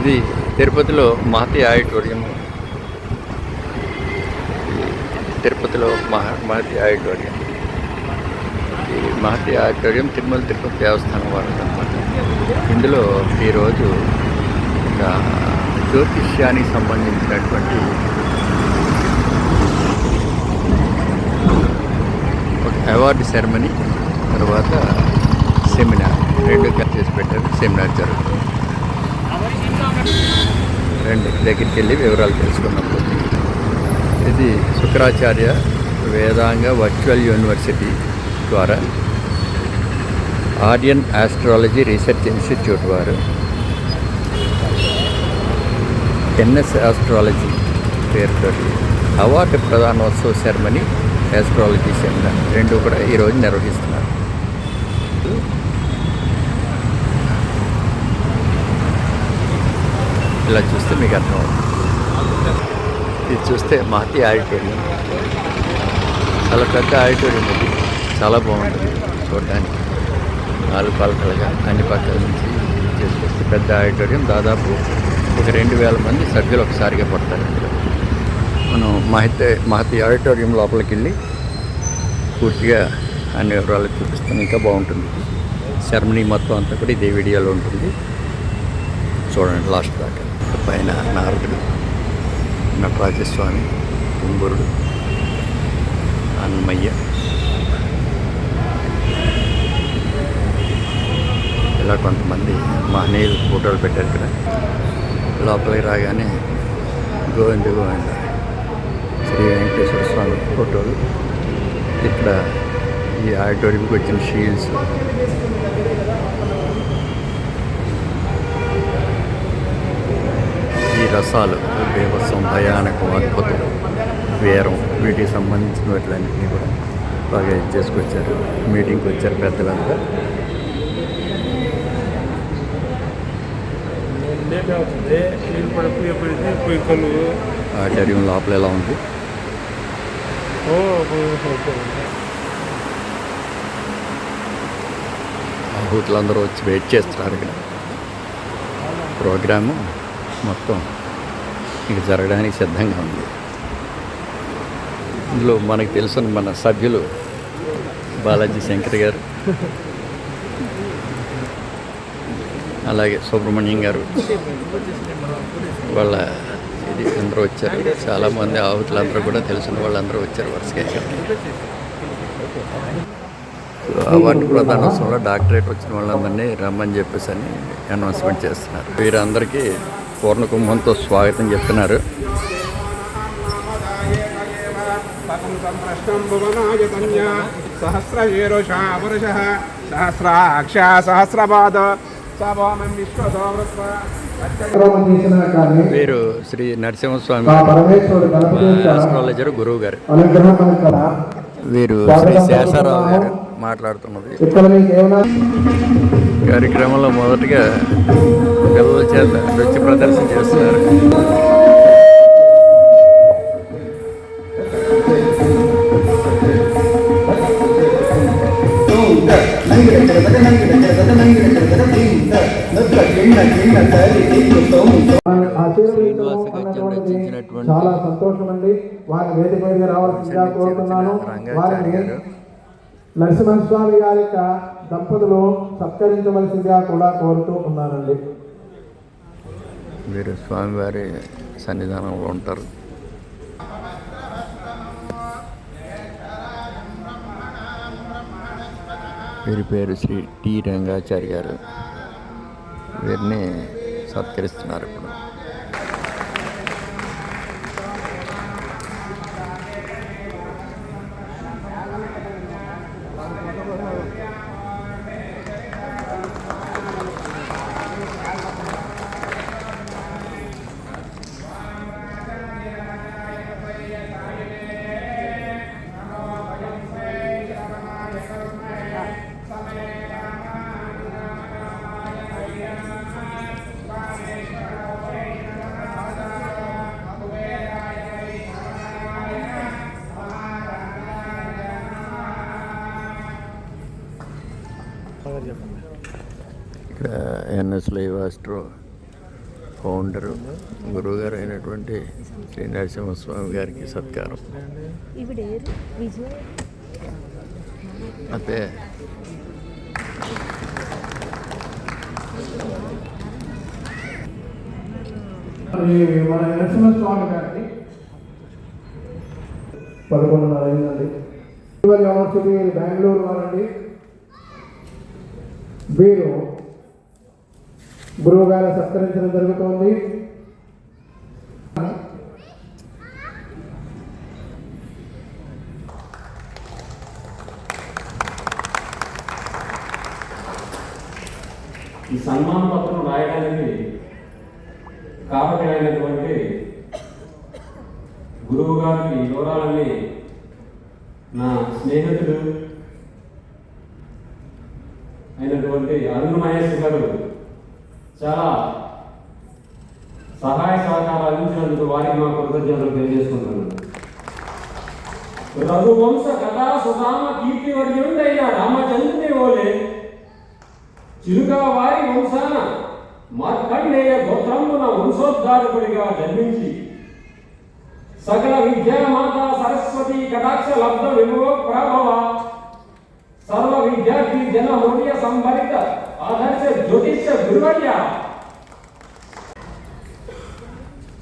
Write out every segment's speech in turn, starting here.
ఇది తిరుపతిలో మహతి ఆడిటోరియం. తిరుపతిలో మహ మహతి ఆడిటోరియం. ఈ మహతి ఆడిటోరియం తిరుమల తిరుపతి దేవస్థానం వారిది అనమాట ఇందులో ఈరోజు ఒక జ్యోతిష్యానికి సంబంధించినటువంటి ఒక అవార్డు సెరమనీ తర్వాత సెమినార్ రెండు కలిసి చేసి పెట్టారు. సెమినార్ జరుగుతుంది. రెండు దగ్గరికి వెళ్ళి వివరాలు తెలుసుకున్నాం ఇది శుక్రాచార్య వేదాంగ వర్చువల్ యూనివర్సిటీ ద్వారా ఆర్యన్ ఆస్ట్రాలజీ రీసెర్చ్ ఇన్స్టిట్యూట్ వారు ఎన్ఎస్ ఆస్ట్రాలజీ పేరుతో అవార్డు ప్రధానోత్సవ సెరమనీ ఆస్ట్రాలజీ సెమినార్ రెండు కూడా ఈరోజు నిర్వహిస్తున్నారు. ఇలా చూస్తే మీకు అర్థమవుతుంది. ఇది చూస్తే మహతి ఆడిటోరియం. చాలా పెద్ద ఆడిటోరియం ఇది. చాలా బాగుంటుంది చూడడానికి. నాలుగు పాలకలుగా అన్ని పక్కల నుంచి చేసుకొస్తే పెద్ద ఆడిటోరియం. దాదాపు ఒక రెండు వేల మంది సభ్యులు ఒకసారిగా పడతారు మనం మహతి మహతి ఆడిటోరియం లోపలికి వెళ్ళి పూర్తిగా అన్ని వివరాలు చూపిస్తాను ఇంకా బాగుంటుంది. సెరమనీ మొత్తం అంతా కూడా ఇదే వీడియోలో ఉంటుంది. చూడండి లాస్ట్ దాకా. పైన నారదుడు నటరాజస్వామి కుంభరుడు అన్నమయ్య ఇలా కొంతమంది మహనీయులు ఫోటోలు పెట్టారు ఇక్కడ. లోపలికి రాగానే గోవింద గోవింద. శ్రీ వెంకటేశ్వర స్వామి ఫోటోలు. ఇక్కడ ఈ ఆడిటోరియంకి వచ్చిన షీల్డ్స్. ఈ రసాలు బీభత్సం భయానకం అద్భుతం వేరం. వీటికి సంబంధించినట్లన్నింటినీ కూడా బాగా చేసుకొచ్చారు. మీటింగ్కి వచ్చారు పెద్దలంతా. లేట్ ఆడిటోరియం లోపల ఎలా ఉంది? ఓ వచ్చి వెయిట్ చేస్తున్నారు ఇక్కడ. ప్రోగ్రాము మొత్తం ఇక జరగడానికి సిద్ధంగా ఉంది. ఇందులో మనకు తెలిసిన మన సభ్యులు బాలాజీ శంకర్ గారు అలాగే సుబ్రహ్మణ్యం గారు వాళ్ళ ఇది అందరూ వచ్చారు. చాలామంది ఆహుతులందరూ కూడా తెలిసిన వాళ్ళందరూ వచ్చారు వరుసగా అవార్డు ప్రధానోత్సవంలో డాక్టరేట్ వచ్చిన వాళ్ళందరినీ రమ్మని చెప్పేసి అని అనౌన్స్మెంట్ చేస్తున్నారు. వీరందరికీ పూర్ణ కుంభంతో స్వాగతం చెప్తున్నారు. సహస్రాక్ష సహస్రపాద వీరు శ్రీ నరసింహస్వామి ఆస్ట్రాలజర్ గురువు గారు. వీరు శ్రీ శేషారావు గారు. మాట్లాడుతున్నది. కార్యక్రమంలో మొదటగా పిల్లల చేత నృత్య ప్రదర్శన చేస్తున్నారు. చాలా సంతోషం అండి వారి వేదిక మీద రావాల్సిందిగా కోరుతున్నాను. వారిని నరసింహస్వామి గారి యొక్క దంపతులు సత్కరించవలసిందిగా కూడా కోరుతూ ఉన్నానండి వీరు స్వామివారి సన్నిధానంలో ఉంటారు. వీరి పేరు శ్రీ టి రంగాచారి గారు. వీరిని సత్కరిస్తున్నారు ఇప్పుడు. ఇక్కడ ఎన్ఎస్ లైవ్ ఆస్ట్రో ఫౌండరు గురువుగారు అయినటువంటి శ్రీ నరసింహస్వామి గారికి సత్కారం. ఇవిడేరు విజయ? అయితే మరి మన నరసింహస్వామి గారిని పదకొండున్నర అయిందండి. ఇటీవల యూనివర్సిటీ బెంగళూరు వారండి? వీరు గురువు గారు సత్కరించడం జరుగుతోంది. ఈ సన్మాన పత్రం రాయడానికి కాపకలైనటువంటి గురువు గారికి వివరాలని నా స్నేహితుడు అయినటువంటి అరుణ్ మహేష్ గారు చాలా సహాయ సహకారాలు అందించినందుకు వారికి మా కృతజ్ఞతలు తెలియజేసుకుంటున్నాను రఘువంశ కథా సుధామ కీర్తి వర్యుడైన రామచంద్రుని ఓలే చిరుగా వారి వంశాన మార్కండేయ గోత్రమున వంశోద్ధారకుడిగా జన్మించి సకల విద్యామాత సరస్వతి కటాక్ష లబ్ధ విభవ ప్రభవ సర్వ విద్యార్థి జన హృదయ సంభరిత ఆదర్శ జ్యోతిష గురువర్య.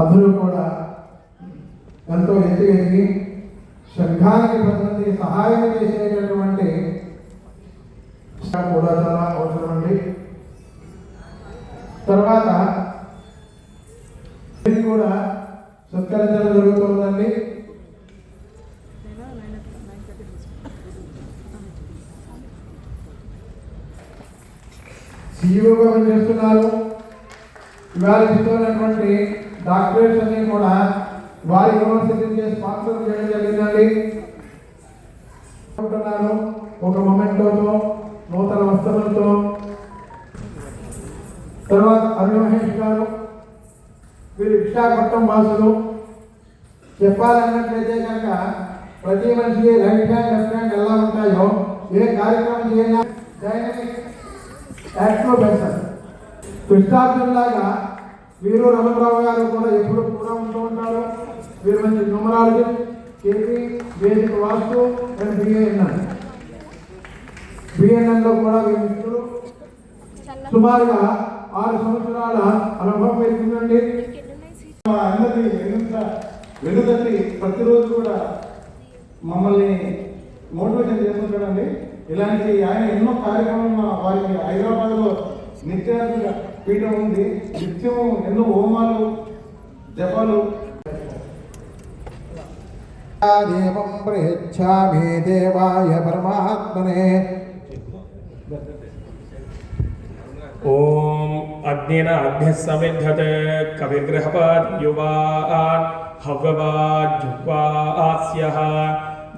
అందరూ కూడా ఎంతో ఎత్తు ఎదిగి సంఘానికి ప్రతినిధి సహాయం చేసేటటువంటి కూడా చాలా అవసరం అండి. తర్వాత కూడా సత్కరించడం జరుగుతుందండి. సీఈఓగా పనిచేస్తున్నారు ఇవాళ ఇస్తున్నటువంటి డాక్టరేట్స్ అన్ని కూడా వారి యూనివర్సిటీ స్పాన్సర్ చేయడం జరిగిందండి. అనుకుంటున్నాను ఒక మొమెంటోతో నూతన వస్తువులతో తర్వాత అరుణ్ మహేష్ గారు వీరు విశాఖపట్నం వాసులు. చెప్పాలన్నట్లయితే కనుక ప్రతి మనిషికి రైట్ హ్యాండ్ లెఫ్ట్ హ్యాండ్ ఎలా ఉంటాయో ఏ కార్యక్రమం చేయాలి డైనమిక్ యాక్ట్లో పెడతారు కృష్ణార్జునులాగా వీరు రమణరావు గారు కూడా ఎప్పుడు కూడా ఉంటూ ఉంటారు వీరు మంచి న్యూమరాలజీ కేపీ వేదిక వాస్తు అండ్ బిఎన్ఎన్ బిఎన్ఎన్లో కూడా వీరు సుమారుగా ఆరు సంవత్సరాల అనుభవం పెరిగిందండి మా అందరినీ వెనుక వెనుదట్టి ప్రతిరోజు కూడా మమ్మల్ని మోటివేషన్ చేస్తుంటాడండి. ఇలాంటి ఆయన ఎన్నో కార్యక్రమం వారికి హైదరాబాద్లో నిత్య పీఠం ఉంది. నిత్యం ఎన్నో హోమాలు జపాలు. దేవం ప్రయచ్చామి దేవాయ పరమాత్మనే. ఓం అగ్నిన అగ్ని సమిద్ధత కవిగ్రహపాద్ యువాన్ హవ్యవాజ్వాస్య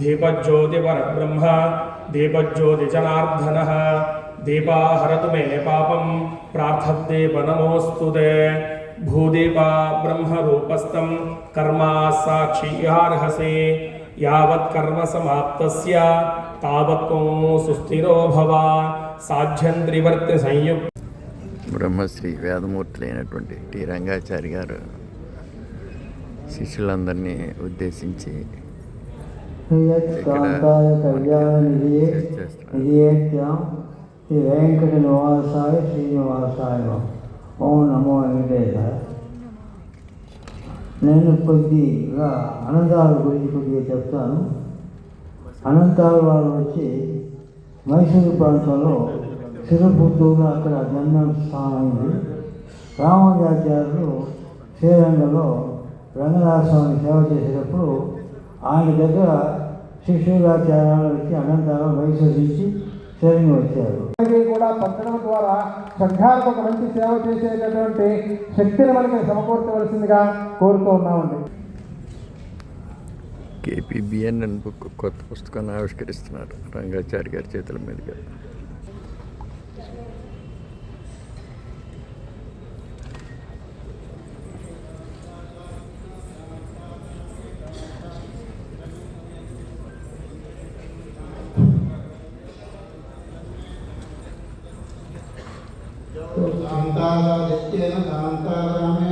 దీపజ్యోతిపర బ్రహ్మ దీపజ్యోతిజనార్దన దీపాహరతు మే పాపం ప్రార్థద్దీప వనమోస్తు భూదీపా బ్రహ్మరూపస్థం కర్మా సాక్షియార్హసి యావత్ కర్మ సమాప్తస్య తావత్వం సుస్థిరో భవ సాధ్యం త్రివర్తి సంయుక్త బ్రహ్మశ్రీ వేదమూర్తులైనటువంటి టి. రంగాచారి గారు శిష్యులందరినీ ఉద్దేశించి శ్రీయత్కాంతాయ కళ్యాణనిధియే నిధియేత్యాం శ్రీ వెంకట నివాసాయ శ్రీనివాసాయ ఓం నమో వెంకటేశాయ. నేను కొద్దిగా అనంతాల గురించి కొద్దిగా చెప్తాను. అనంతాల వారు వచ్చి మైసూరు ప్రాంతంలో సిరుపుత్తూరు అక్కడ జన్మ స్థానమైంది. రామాచార్యులు శ్రీరంగంలో రంగనాథస్వామి సేవ చేసేటప్పుడు ఆయన దగ్గర శిష్యులాచార్యాలు వచ్చి అనంతరం మైసూరు నుంచి శరణి వచ్చారు కూడా పంచడం ద్వారా సంఘానికి ఒక మంచి సేవ చేసేటటువంటి శక్తిని మనకి సమకూర్చవలసిందిగా కోరుతూ ఉన్నామండి. కేపీబిఎన్ఎన్ బుక్ కొత్త పుస్తకాన్ని ఆవిష్కరిస్తున్నారు రంగాచారి గారి చేతుల మీదుగా. కాంతారాదిత్యేన కాంతారామే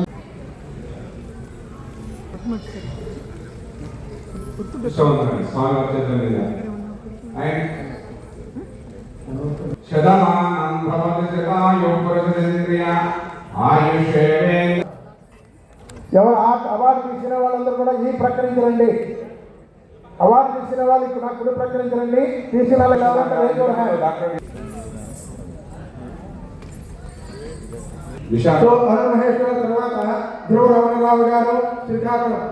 శతమానం భవతి శతాయు పురుషేంద్రియ ఆయుషేవేంద్ర ఎవరు అవార్డు తీసిన వాళ్ళందరూ కూడా ఈ ప్రకటించరండి. అవార్డు తీసిన వాళ్ళు ఇప్పుడు నాకు ప్రకటించరండి. తీసిన వాళ్ళు కావాలంటే డాక్టర్ సో అరుణ్ మహేష్ గారి తర్వాత ధ్రువ రమణరావు గారు శ్రీకాకుళం.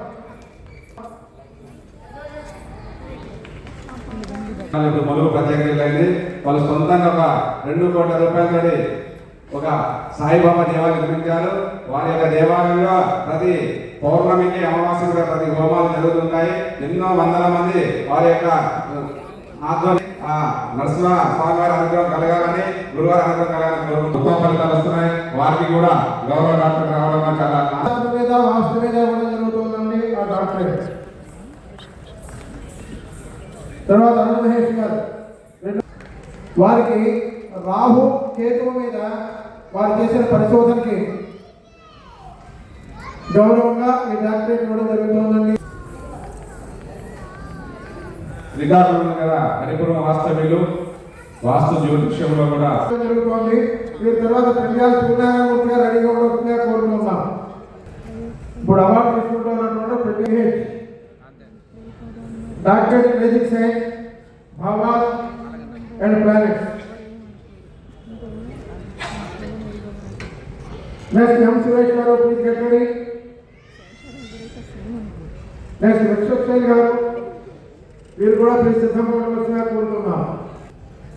మొదలు ప్రత్యేకమైంది. వాళ్ళు సొంతంగా ఒక రెండు కోట్ల రూపాయలతో ఒక సాయిబాబా దేవాలయం నిర్మించారు. వారి యొక్క దేవాలయంలో ప్రతి పౌర్ణమికి అమావాస్య ప్రతి హోమాలు జరుగుతుంటాయి. ఎన్నో వందల మంది వారి యొక్క ఆధ్వర్యం నరసింహ స్వామి వారి అనుగ్రహం కలగాలని గురువారి అనుగ్రహం కలగాలని కోరుకుంటూ ఉత్తమ ఫలితాలు వస్తున్నాయి. వారికి కూడా గౌరవ డాక్టర్ రావడం చాలా మీద వాస్తు మీద ఇవ్వడం జరుగుతుందండి ఆ తర్వాత అరుణ్ మహేష్ గారు. వారికి రాహు కేతువు మీద వారు చేసిన పరిశోధనకి గౌరవంగా ఈ డాక్టరేట్ ఇవ్వడం జరుగుతుందండి. రికార్డులు కదా హరిపురం వాస్తవ్యులు వాస్తు జ్యోతిష్యంలో కూడా. జరుగుతోంది. వీరి తర్వాత పెరియాల సూర్యనారాయణమూర్తి రెడీగా ఉండవలసిందిగా కోరుతున్నాం ఇప్పుడు అవార్డు తీసుకుంటున్నటువంటి ప్రతి doctor music science భావాల్ and planet. Next M Suresh గారు please get ready next Vishwaksen గారు. వీరు కూడా ప్లీజ్ సిద్ధంగా ఉండవలసిందిగా కోరుతున్నాం.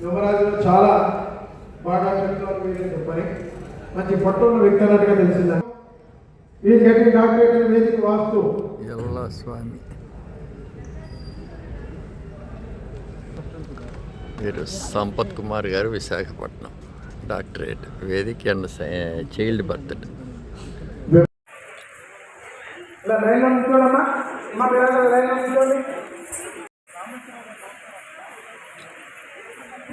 యువరాజులు చాలా బాగా చెప్తున్నారు మీరే చెప్పని మంచి పట్టున్న వ్యక్తి అన్నట్టుగా తెలిసిందా. ఈ గెటింగ్ డాక్టరేట్ అండ్ వేదిక వాస్తు. ఎల్ల స్వామి. వీరు సంపత్ కుమార్ గారు విశాఖపట్నం. డాక్టరేట్. వేదిక అండ్ చైల్డ్ ఉంచుకోండమ్మా. అమ్మా మీరు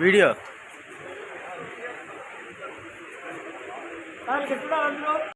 वीडियो